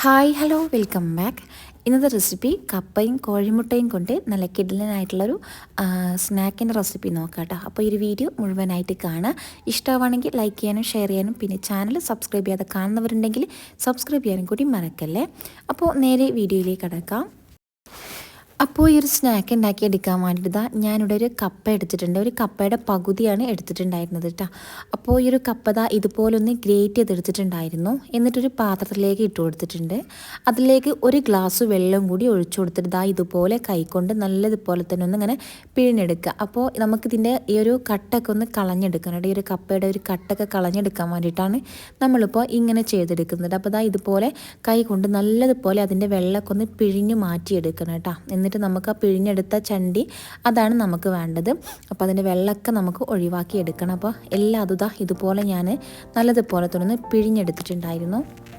Hi hello welcome back ഇന്നത്തെ recipe കപ്പയും കോഴിമുട്ടയും കൊണ്ട് നല്ല കിടലനായിട്ടുള്ളൊരു സ്നാക്കിന്റെ റെസിപ്പി നോക്കാം കേട്ടോ അപ്പോൾ ഈ ഒരു വീഡിയോ മുഴുവനായിട്ട് കാണുക. ഇഷ്ടമാണെങ്കിൽ ലൈക്ക് ചെയ്യാനും ഷെയർ ചെയ്യാനും പിന്നെ ചാനൽ സബ്സ്ക്രൈബ് ചെയ്യാതെ കാണുന്നവരുണ്ടെങ്കിൽ സബ്സ്ക്രൈബ് ചെയ്യാനും കൂടി മറക്കല്ലേ? അപ്പോൾ നേരെ വീഡിയോയിലേക്ക് കടക്കാം. അപ്പോൾ ഈ ഒരു സ്നാക്ക് ഉണ്ടാക്കി എടുക്കാൻ വേണ്ടിയിട്ട് ഞാനിവിടെ ഒരു കപ്പ എടുത്തിട്ടുണ്ട്. ഒരു കപ്പയുടെ പകുതിയാണ് എടുത്തിട്ടുണ്ടായിരുന്നത് കേട്ടോ അപ്പോൾ ഈ ഒരു കപ്പ ദാ ഇതുപോലൊന്ന് ഗ്രേറ്റ് ചെയ്തെടുത്തിട്ടുണ്ടായിരുന്നു. എന്നിട്ടൊരു പാത്രത്തിലേക്ക് ഇട്ട് കൊടുത്തിട്ടുണ്ട്. അതിലേക്ക് ഒരു ഗ്ലാസ് വെള്ളം കൂടി ഒഴിച്ചു കൊടുത്തിട്ട് ദാ ഇതുപോലെ കൈകൊണ്ട് നല്ലതുപോലെ തന്നെ ഒന്ന് ഇങ്ങനെ പിഴിഞ്ഞെടുക്കുക. അപ്പോൾ നമുക്കിതിന്റെ ഈ ഒരു കട്ടൊക്കെ ഒന്ന് കളഞ്ഞെടുക്കണം ഈ ഒരു കപ്പയുടെ ഒരു കട്ടൊക്കെ കളഞ്ഞെടുക്കാൻ വേണ്ടിയിട്ടാണ് നമ്മളിപ്പോൾ ഇങ്ങനെ ചെയ്തെടുക്കുന്നത്. അപ്പോൾ ദാ ഇതുപോലെ കൈ കൊണ്ട് നല്ലതുപോലെ അതിന്റെ വെള്ളമൊക്കെ ഒന്ന് പിഴിഞ്ഞ് മാറ്റിയെടുക്കണം കേട്ടോ എന്നിട്ട് നമുക്ക് ആ പിഴിഞ്ഞെടുത്ത ചണ്ടി അതാണ് നമുക്ക് വേണ്ടത്. അപ്പോൾ അതിന്റെ വെള്ളമൊക്കെ നമുക്ക് ഒഴിവാക്കി എടുക്കണം. അപ്പോൾ എല്ലാ അതുതാ ഇതുപോലെ ഞാൻ നല്ലതുപോലെ തുടർന്ന് പിഴിഞ്ഞെടുത്തിട്ടുണ്ടായിരുന്നു.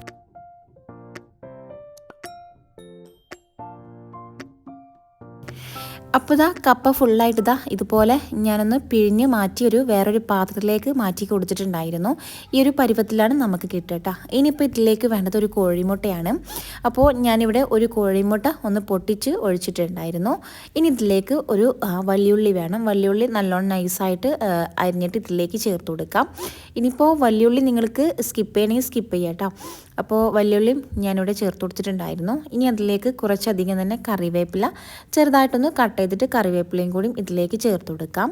അപ്പോൾ ഇതാ കപ്പ ഫുള്ളായിട്ട് ഇതാ ഇതുപോലെ ഞാനൊന്ന് പിഴിഞ്ഞ് മാറ്റി ഒരു വേറൊരു പാത്രത്തിലേക്ക് മാറ്റി കൊടുത്തിട്ടുണ്ടായിരുന്നു. ഈ ഒരു പരുവത്തിലാണ് നമുക്ക് കിട്ടുക ഇനിയിപ്പോൾ ഇതിലേക്ക് വേണ്ടത് ഒരു കോഴിമുട്ടയാണ്. അപ്പോൾ ഞാനിവിടെ ഒരു കോഴിമുട്ട ഒന്ന് പൊട്ടിച്ച് ഒഴിച്ചിട്ടുണ്ടായിരുന്നു. ഇനി ഇതിലേക്ക് ഒരു വല്യുള്ളി വേണം. വല്യുള്ളി നല്ലോണം നൈസായിട്ട് അരിഞ്ഞിട്ട് ഇതിലേക്ക് ചേർത്ത് കൊടുക്കാം. ഇനിയിപ്പോൾ വല്യുള്ളി നിങ്ങൾക്ക് സ്കിപ്പ് ചെയ്യണമെങ്കിൽ സ്കിപ്പ് ചെയ്യാം കേട്ടോ അപ്പോൾ വല്യുള്ളിയും ഞാനിവിടെ ചേർത്ത് കൊടുത്തിട്ടുണ്ടായിരുന്നു. ഇനി അതിലേക്ക് കുറച്ചധികം തന്നെ കറിവേപ്പില ചെറുതായിട്ടൊന്ന് കട്ട് ചെയ്തിട്ട് കറിവേപ്പിലയും കൂടിയും ഇതിലേക്ക് ചേർത്ത് കൊടുക്കാം.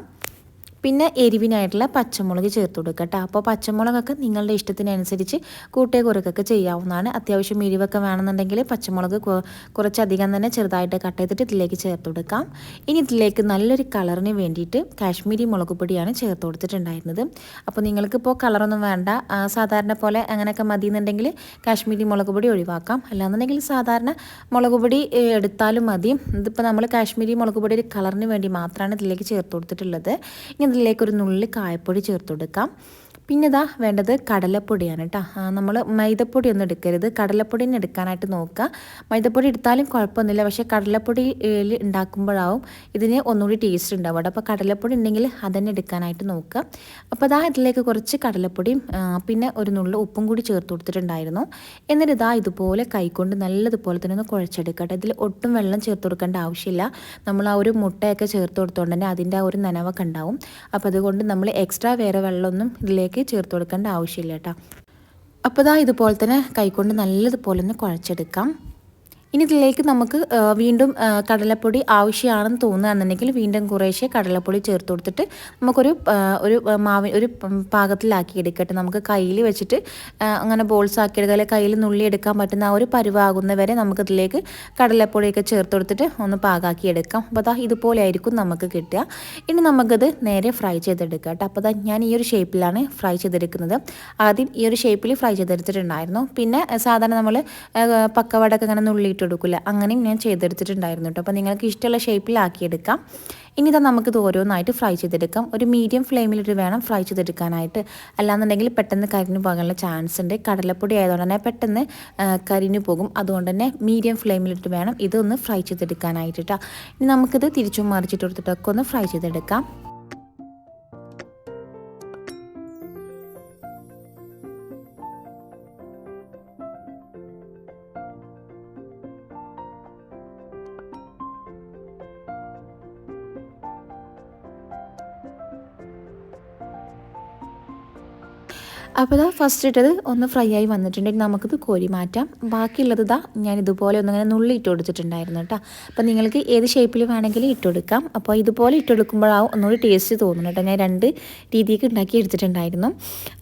പിന്നെ എരിവിനായിട്ടുള്ള പച്ചമുളക് ചേർത്ത് കൊടുക്കുക കേട്ടോ. അപ്പോൾ പച്ചമുളകൊക്കെ നിങ്ങളുടെ ഇഷ്ടത്തിനനുസരിച്ച് കൂട്ടേ കുറുക്കൊക്കെ ചെയ്യാവുന്നതാണ്. അത്യാവശ്യം എരിവൊക്കെ വേണമെന്നുണ്ടെങ്കിൽ പച്ചമുളക് കുറച്ചധികം തന്നെ ചെറുതായിട്ട് കട്ട് ചെയ്തിട്ട് ഇതിലേക്ക് ചേർത്ത് കൊടുക്കാം. ഇനി ഇതിലേക്ക് നല്ലൊരു കളറിന് വേണ്ടിയിട്ട് കാശ്മീരി മുളക് പൊടിയാണ് ചേർത്ത് കൊടുത്തിട്ടുണ്ടായിരുന്നത്. അപ്പോൾ നിങ്ങൾക്കിപ്പോൾ കളറൊന്നും വേണ്ട. സാധാരണ പോലെ അങ്ങനെയൊക്കെ മതി എന്നുണ്ടെങ്കിൽ കാശ്മീരി മുളക് പൊടി ഒഴിവാക്കാം. അല്ലാന്നുണ്ടെങ്കിൽ സാധാരണ മുളക് പൊടി എടുത്താലും മതി. ഇതിപ്പോൾ നമ്മൾ കാശ്മീരി മുളക് പൊടി ഒരു കളറിന് വേണ്ടി മാത്രമാണ് ഇതിലേക്ക് ചേർത്ത് കൊടുത്തിട്ടുള്ളത്. ഇനി അതിലേക്ക് ഒരു നുള്ളി കായപ്പൊടി ചേർത്ത് കൊടുക്കാം പിന്നെ ഇതാ വേണ്ടത് കടലപ്പൊടിയാണ് കേട്ടോ നമ്മൾ മൈദപ്പൊടി ഒന്നും എടുക്കരുത്. കടലപ്പൊടി തന്നെ എടുക്കാനായിട്ട് നോക്കുക മൈദപ്പൊടി എടുത്താലും കുഴപ്പമൊന്നുമില്ല. പക്ഷേ കടലപ്പൊടി ഉണ്ടാക്കുമ്പോഴാവും ഇതിന് ഒന്നുകൂടി ടേസ്റ്റ് ഉണ്ടാവും കേട്ടോ അപ്പോൾ കടലപ്പൊടി ഉണ്ടെങ്കിൽ അതന്നെ എടുക്കാനായിട്ട് നോക്കുക അപ്പോൾ ഇതാ ഇതിലേക്ക് കുറച്ച് കടലപ്പൊടിയും പിന്നെ ഒരു നുള്ളു ഉപ്പും കൂടി ചേർത്ത് കൊടുത്തിട്ടുണ്ടായിരുന്നു. എന്നിട്ട് ഇതാ ഇതുപോലെ കൈകൊണ്ട് നല്ലതുപോലെ തന്നെ ഒന്ന് കുഴച്ചെടുക്കട്ടെ. ഇതിൽ ഒട്ടും വെള്ളം ചേർത്ത് കൊടുക്കേണ്ട ആവശ്യമില്ല. നമ്മൾ ആ ഒരു മുട്ടയൊക്കെ ചേർത്ത് കൊടുത്തുകൊണ്ട് തന്നെ അതിന്റെ ആ ഒരു നനവൊക്കെ ഉണ്ടാവും. അപ്പോൾ അതുകൊണ്ട് നമ്മൾ എക്സ്ട്രാ വേറെ വെള്ളമൊന്നും ഇതിലേക്ക് ചേർത്ത് കൊടുക്കേണ്ട ആവശ്യമില്ല കേട്ടോ. അപ്പോൾ ഇതാ ഇതുപോലെ തന്നെ കൈകൊണ്ട് നല്ലതുപോലെ ഒന്ന് കുഴച്ചെടുക്കാം. ഇനി ഇതിലേക്ക് നമുക്ക് വീണ്ടും കടലപ്പൊടി ആവശ്യമാണെന്ന് തോന്നുകയാണെന്നുണ്ടെങ്കിൽ വീണ്ടും കുറേശ്ശെ കടലപ്പൊടി ചേർത്ത് കൊടുത്തിട്ട് നമുക്കൊരു ഒരു മാവി ഒരു പാകത്തിലാക്കി എടുക്കട്ടെ. നമുക്ക് കയ്യിൽ വെച്ചിട്ട് അങ്ങനെ ബോൾസ് ആക്കി എടുക്കുക അല്ലെങ്കിൽ കയ്യിൽ നുള്ളി എടുക്കാൻ പറ്റുന്ന ആ ഒരു പരുവാകുന്ന വരെ നമുക്കിതിലേക്ക് കടലപ്പൊടിയൊക്കെ ചേർത്ത് കൊടുത്തിട്ട് ഒന്ന് പാകാക്കി എടുക്കാം. അപ്പോൾ അതാ ഇതുപോലെ ആയിരിക്കും നമുക്ക് കിട്ടുക. ഇനി നമുക്കത് നേരെ ഫ്രൈ ചെയ്തെടുക്കാം കേട്ടോ. അപ്പോൾ ഞാൻ ഈ ഒരു ഷേപ്പിലാണ് ഫ്രൈ ചെയ്തെടുക്കുന്നത്. ആദ്യം ഈ ഒരു ഷേപ്പിൽ ഫ്രൈ ചെയ്തെടുത്തിട്ടുണ്ടായിരുന്നു. പിന്നെ സാധാരണ നമ്മൾ പക്കവടൊക്കെ അങ്ങനെ നുള്ളിയിട്ട് ഇട്ടെടുക്കില്ല അങ്ങനെയും ഞാൻ ചെയ്തെടുത്തിട്ടുണ്ടായിരുന്നു കേട്ടോ. അപ്പോൾ നിങ്ങൾക്ക് ഇഷ്ടമുള്ള ഷേപ്പിലാക്കിയെടുക്കാം. ഇനി ഇതാ നമുക്കിത് ഓരോന്നായിട്ട് ഫ്രൈ ചെയ്തെടുക്കാം. ഒരു മീഡിയം ഫ്ലെയിമിലിട്ട് വേണം ഫ്രൈ ചെയ്തെടുക്കാനായിട്ട്. അല്ലാന്നുണ്ടെങ്കിൽ പെട്ടെന്ന് കരിഞ്ഞു പോകാനുള്ള ചാൻസ് ഉണ്ട്. കടലപ്പൊടി ആയതുകൊണ്ട് തന്നെ പെട്ടെന്ന് കരിഞ്ഞു പോകും. അതുകൊണ്ട് തന്നെ മീഡിയം ഫ്ലെയിമിലിട്ട് വേണം ഇതൊന്ന് ഫ്രൈ ചെയ്തെടുക്കാനായിട്ട് കേട്ടോ. ഇനി നമുക്കിത് തിരിച്ചും മറിച്ചിട്ട് കൊടുത്തിട്ടൊക്കെ ഒന്ന് ഫ്രൈ ചെയ്തെടുക്കാം. അപ്പോൾ ഇതാ ഫസ്റ്റ് ഇട്ടത് ഒന്ന് ഫ്രൈ ആയി വന്നിട്ടുണ്ടെങ്കിൽ നമുക്കിത് കോരി മാറ്റാം. ബാക്കിയുള്ളത് ഇതാ ഞാൻ ഇതുപോലെ ഒന്നിങ്ങനെ നുള്ളി ഇട്ട് കൊടുത്തിട്ടുണ്ടായിരുന്നു കേട്ടോ. അപ്പോൾ നിങ്ങൾക്ക് ഏത് ഷേപ്പിൽ വേണമെങ്കിലും ഇട്ട് കൊടുക്കാം. അപ്പോൾ ഇതുപോലെ ഇട്ട് കൊടുക്കുമ്പോഴാവും ഒന്നുകൂടി ടേസ്റ്റ് തോന്നുന്നു കേട്ടോ. ഞാൻ രണ്ട് രീതിക്ക് ഉണ്ടാക്കി എടുത്തിട്ടുണ്ടായിരുന്നു.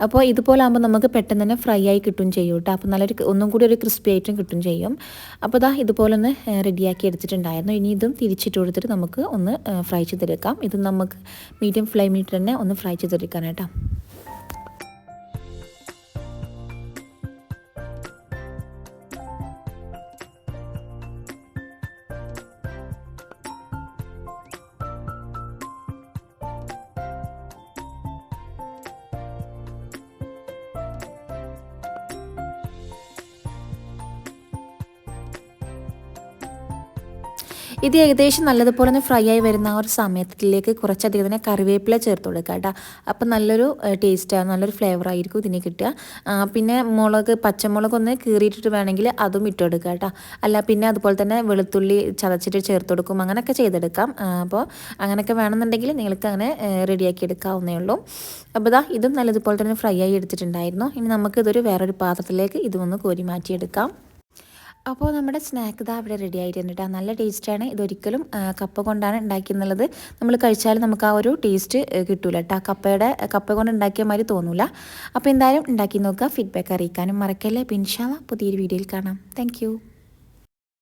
അപ്പോൾ ഇതുപോലെ ആകുമ്പോൾ നമുക്ക് പെട്ടെന്ന് തന്നെ ഫ്രൈ ആയി കിട്ടും ചെയ്യും കേട്ടോ. അപ്പോൾ നല്ലൊരു ഒന്നും കൂടി ഒരു ക്രിസ്പി ആയിട്ടും കിട്ടും ചെയ്യും. അപ്പോൾ ഇതാ ഇതുപോലെ ഒന്ന് റെഡിയാക്കി എടുത്തിട്ടുണ്ടായിരുന്നു. ഇനി ഇതും തിരിച്ചിട്ട് കൊടുത്തിട്ട് നമുക്ക് ഒന്ന് ഫ്രൈ ചെയ്തെടുക്കാം. ഇത് നമുക്ക് മീഡിയം ഫ്ലെയിമിൽ തന്നെ ഒന്ന് ഫ്രൈ ചെയ്തെടുക്കാൻ കേട്ടോ. ഇത് ഏകദേശം നല്ലതുപോലെ ഒന്ന് ഫ്രൈ ആയി വരുന്ന ആ ഒരു സമയത്തിലേക്ക് കുറച്ചധികം തന്നെ കറിവേപ്പില ചേർത്ത് കൊടുക്കുക കേട്ടോ. അപ്പം നല്ലൊരു ടേസ്റ്റാണ് നല്ലൊരു ഫ്ലേവർ ആയിരിക്കും ഇതിന് കിട്ടുക. പിന്നെ മുളക് പച്ചമുളക് ഒന്ന് കീറിയിട്ടിട്ട് വേണമെങ്കിൽ അതും ഇട്ട് കൊടുക്കുക കേട്ടോ. അല്ല പിന്നെ അതുപോലെ തന്നെ വെളുത്തുള്ളി ചതച്ചിട്ട് ചേർത്ത് കൊടുക്കും. അങ്ങനെയൊക്കെ ചെയ്തെടുക്കാം. അപ്പോൾ അങ്ങനെയൊക്കെ വേണമെന്നുണ്ടെങ്കിൽ നിങ്ങൾക്ക് അങ്ങനെ റെഡിയാക്കി എടുക്കാവുന്നേ ഉള്ളൂ. അപ്പോൾ ഇതാ ഇതും നല്ലതുപോലെ തന്നെ ഫ്രൈ ആയി എടുത്തിട്ടുണ്ടായിരുന്നു. ഇനി നമുക്കിതൊരു വേറൊരു പാത്രത്തിലേക്ക് ഇതൊന്ന് കോരി മാറ്റിയെടുക്കാം. അപ്പോൾ നമ്മുടെ സ്നാക്ക് ഇതാ അവിടെ റെഡി ആയിരുന്നു കേട്ടോ നല്ല ടേസ്റ്റാണ് ഇതൊരിക്കലും കപ്പ കൊണ്ടാണ് ഉണ്ടാക്കിയെന്നുള്ളത് നമ്മൾ കഴിച്ചാൽ നമുക്ക് ആ ഒരു ടേസ്റ്റ് കിട്ടൂല കേട്ടോ കപ്പയുടെ കപ്പ കൊണ്ട് ഉണ്ടാക്കിയ മാതിരി തോന്നൂല. അപ്പോൾ എന്തായാലും ഉണ്ടാക്കി നോക്കുക. ഫീഡ്ബാക്ക് അറിയിക്കാനും മറക്കല്ലേ. പിൻഷാള പുതിയൊരു വീഡിയോയിൽ കാണാം. താങ്ക്